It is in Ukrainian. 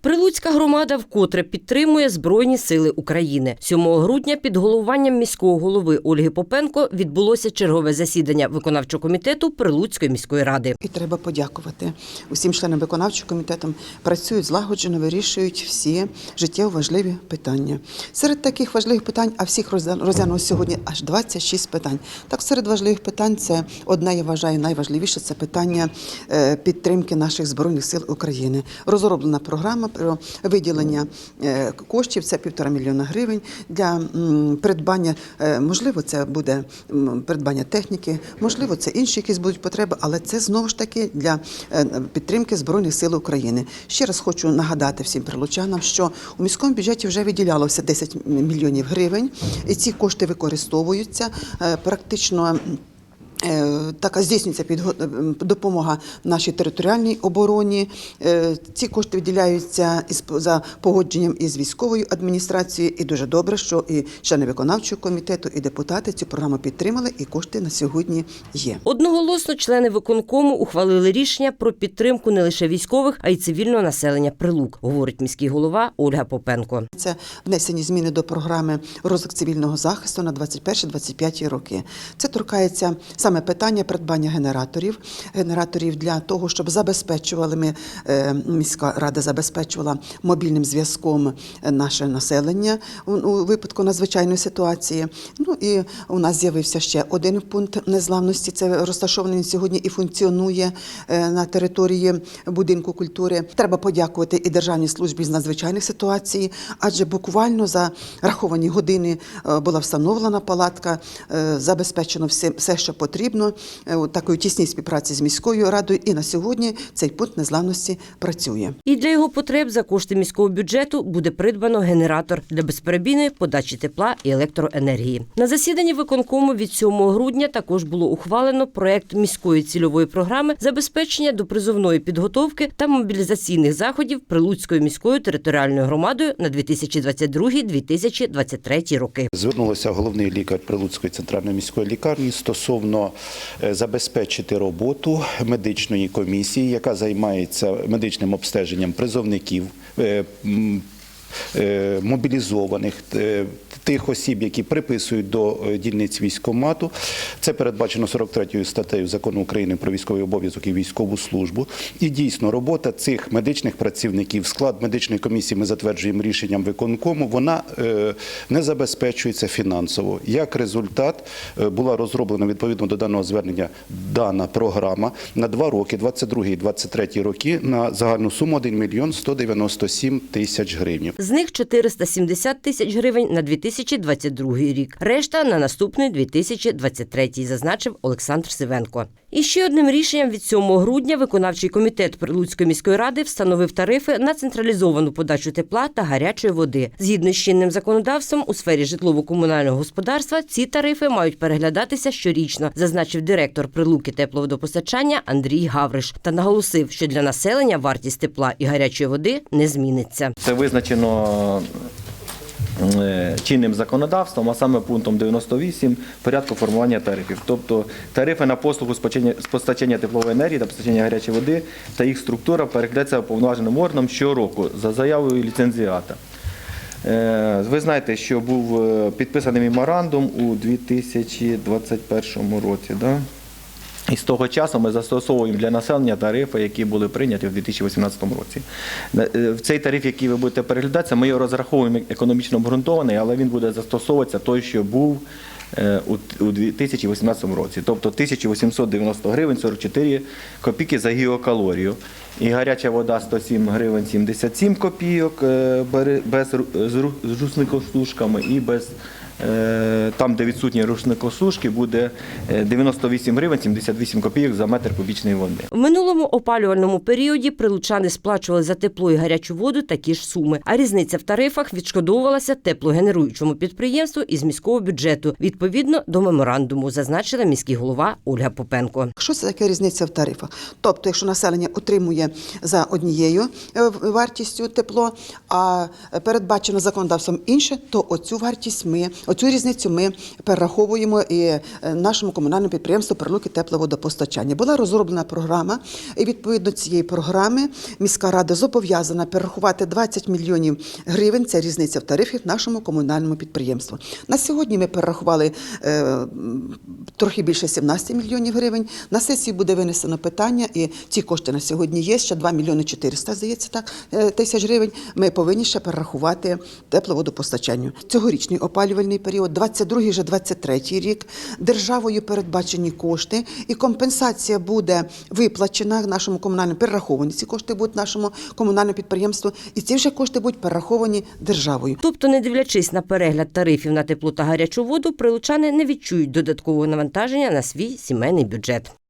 Прилуцька громада вкотре підтримує Збройні сили України. 7 грудня під головуванням міського голови Ольги Попенко відбулося чергове засідання виконавчого комітету Прилуцької міської ради. І треба подякувати усім членам виконавчого комітету. Працюють злагоджено, вирішують всі життєво важливі питання. Серед таких важливих питань, а всіх розгля- розглянуло сьогодні аж 26 питань. Так, серед важливих питань це одне, я вважаю, найважливіше це питання е, підтримки наших збройних сил України. Розроблена програма про виділення е, коштів. Це півтора мільйона гривень для придбання. е, Можливо, це буде придбання техніки, можливо, це інші якісь будуть потреби, але це знову ж таки для е, підтримки збройних сил України. Ще раз хочу нагадати всім прилучанам, що у міському бюджеті вже виділялося 10 мільйонів гривень, і ці кошти використовуються практично. Е, Така здійснюється е, допомога нашій територіальній обороні. Е, Ці кошти виділяються за погодженням із військовою адміністрацією. І дуже добре, що і члени виконавчого комітету, і депутати цю програму підтримали, і кошти на сьогодні є. Одноголосно члени виконкому ухвалили рішення про підтримку не лише військових, а й цивільного населення Прилук, говорить міський голова Ольга Попенко. Це внесені зміни до програми розвиток цивільного захисту на 21-25 роки. Це торкається саме питання придбання генераторів, генераторів для того, щоб забезпечували ми е, міська рада забезпечувала мобільним зв'язком е, наше населення у, випадку надзвичайної ситуації. Ну і у нас з'явився ще один пункт незламності. Це розташований сьогодні і функціонує е, на території будинку культури. Треба подякувати і Державній службі з надзвичайних ситуацій, адже буквально за раховані години була встановлена палатка, забезпечено все, все що потрібно, е, у такої тісній співпраці з міською радою. І на сьогодні цей пункт незламності працює. І для його потреб за кошти міського бюджету буде придбано генератор для безперебійної подачі тепла і електроенергії. На засіданні виконкому від 7 грудня також було ухвалено проект міської цільової програми забезпечення допризовної підготовки та мобілізаційних заходів Прилуцькою міською територіальною громадою на 2022-2023 роки. Звернулася головний лікар Прилуцької центральної міської лікарні стосовно е, забезпечити роботу медичної комісії, яка займається медичним обстеженням призовників. Е, Мобілізованих е, тих осіб, які приписують до е, дільниць військкомату. Це передбачено 43 статтею закону України про військовий обов'язок і військову службу. І дійсно робота цих медичних працівників, склад медичної комісії ми затверджуємо рішенням виконкому. Вона не забезпечується фінансово. Як результат була розроблена відповідно до даного звернення дана програма на два роки, 22 і 23 роки, на загальну суму 1 мільйон 197 тисяч гривень. З них 470 тисяч гривень на 2022 рік. Решта на наступний 2023, зазначив Олександр Сивенко. І ще одним рішенням від 7 грудня виконавчий комітет Прилуцької міської ради встановив тарифи на централізовану подачу тепла та гарячої води. Згідно з чинним законодавством у сфері житлово-комунального господарства ці тарифи мають переглядатися щорічно, зазначив директор Прилуки тепловодопостачання Андрій Гавриш та наголосив, що для населення вартість тепла і гарячої води не зміниться. Це визначено чинним законодавством, а саме пунктом 98 порядку формування тарифів. Тобто тарифи на послугу з постачання теплової енергії та постачання гарячої води та їх структура переглядається уповноваженим органом щороку за заявою ліцензіата. Е, Ви знаєте, що був е, підписаний меморандум у 2021 році. Да? І з того часу ми застосовуємо для населення тарифи, які були прийняті у 2018 році. Е, В цей тариф, який ви будете переглядатися, ми його розраховуємо економічно обґрунтований, але він буде застосовуватися той, що був е, у у 2018 році. Тобто 1890 гривень 44 копійки за гігакалорію. І гаряча вода 107 гривень 77 копійок е, без з ру- з і без Там, де відсутні рушникосушки, буде е, 98 гривень 78 копійок за метр кубічної води. В минулому опалювальному періоді прилучани сплачували за тепло і гарячу воду такі ж суми. А різниця в тарифах відшкодовувалася теплогенеруючому підприємству із міського бюджету відповідно до меморандуму, зазначила міський голова Ольга Попенко. Що це таке різниця в тарифах? Тобто, якщо населення отримує за однією е, вартістю тепло, а передбачено законодавством інше, то оцю вартість ми Оцю різницю ми перераховуємо і е, нашому комунальному підприємству Прилуки тепловодопостачання. Була розроблена програма, і відповідно цієї програми міська рада зобов'язана перерахувати 20 мільйонів гривень. Це різниця в тарифі нашому комунальному підприємству. На сьогодні ми перерахували е, трохи більше 17 мільйонів гривень. На сесії буде винесено питання, і ці кошти на сьогодні є. Ще 2 мільйони 400, здається, так е, тисяч гривень. Ми повинні ще перерахувати тепловодопостачанню. Цьогорічний опалювальний період, 22 вже 23 рік. Державою передбачені кошти, і компенсація буде виплачена нашому комунальному перераховані. Ці кошти будуть нашому комунальному підприємству, і ці вже кошти будуть перераховані державою. Тобто, не дивлячись на перегляд тарифів на тепло та гарячу воду, прилучани не відчують додаткового навантаження на свій сімейний бюджет.